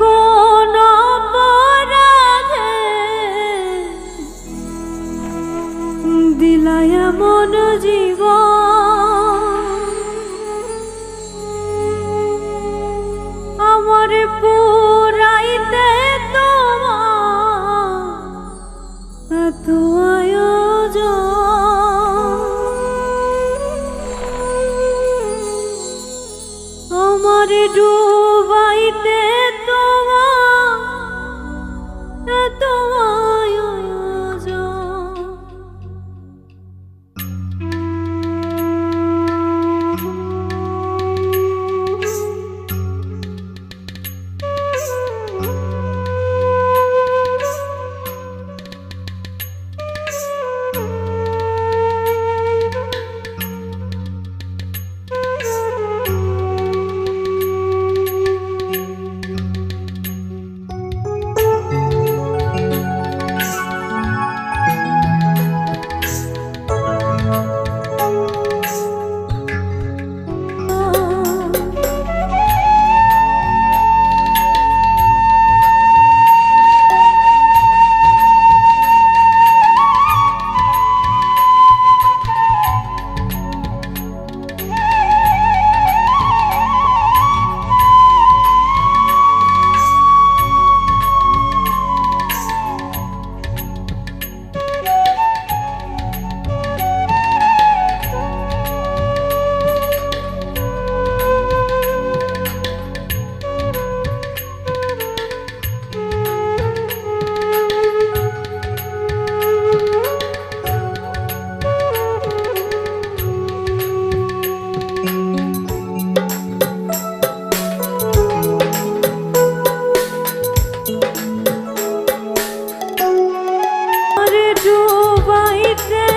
কোন পরাধে দিলায় মন জীব। আমার পুরাইতে তোমার এত আমার ডুবাইতে कृष्ण